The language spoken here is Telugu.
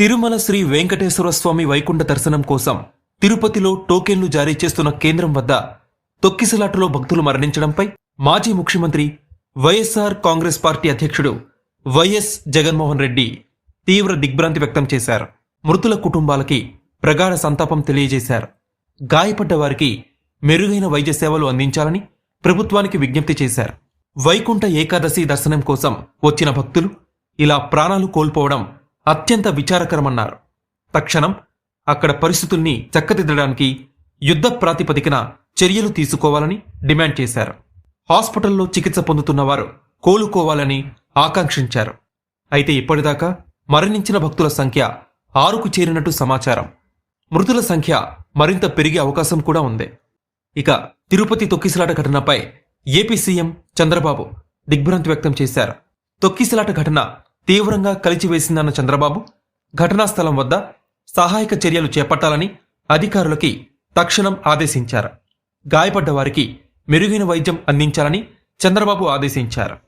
తిరుమల శ్రీ వెంకటేశ్వర స్వామి వైకుంఠ దర్శనం కోసం తిరుపతిలో టోకెన్లు జారీ చేస్తున్న కేంద్రం వద్ద తొక్కిసలాటలో భక్తులు మరణించడంపై మాజీ ముఖ్యమంత్రి వైఎస్ఆర్ కాంగ్రెస్ పార్టీ అధ్యక్షుడు వైఎస్ జగన్మోహన్ రెడ్డి తీవ్ర దిగ్భ్రాంతి వ్యక్తం చేశారు. మృతుల కుటుంబాలకి ప్రగాఢ సంతాపం తెలియజేశారు. గాయపడ్డ వారికి మెరుగైన వైద్య సేవలు అందించాలని ప్రభుత్వానికి విజ్ఞప్తి చేశారు. వైకుంఠ ఏకాదశి దర్శనం కోసం వచ్చిన భక్తులు ఇలా ప్రాణాలు కోల్పోవడం అత్యంత విచారకరమన్నారు. తక్షణం అక్కడ పరిస్థితుల్ని చక్కదిద్దడానికి యుద్ధ ప్రాతిపదికన చర్యలు తీసుకోవాలని డిమాండ్ చేశారు. హాస్పిటల్లో చికిత్స పొందుతున్నవారు కోలుకోవాలని ఆకాంక్షించారు. అయితే ఇప్పటిదాకా మరణించిన భక్తుల సంఖ్య ఆరుకు చేరినట్టు సమాచారం. మృతుల సంఖ్య మరింత పెరిగే అవకాశం కూడా ఉంది. ఇక తిరుపతి తొక్కిసలాట ఘటనపై ఏపీ సీఎం చంద్రబాబు దిగ్భ్రాంతి వ్యక్తం చేశారు. తొక్కిసలాట ఘటన తీవ్రంగా కలిచివేసిందన్న చంద్రబాబు ఘటనా స్థలం వద్ద సహాయక చర్యలు చేపట్టాలని అధికారులకి తక్షణం ఆదేశించారు. గాయపడ్డ వారికి మెరుగైన వైద్యం అందించాలని చంద్రబాబు ఆదేశించారు.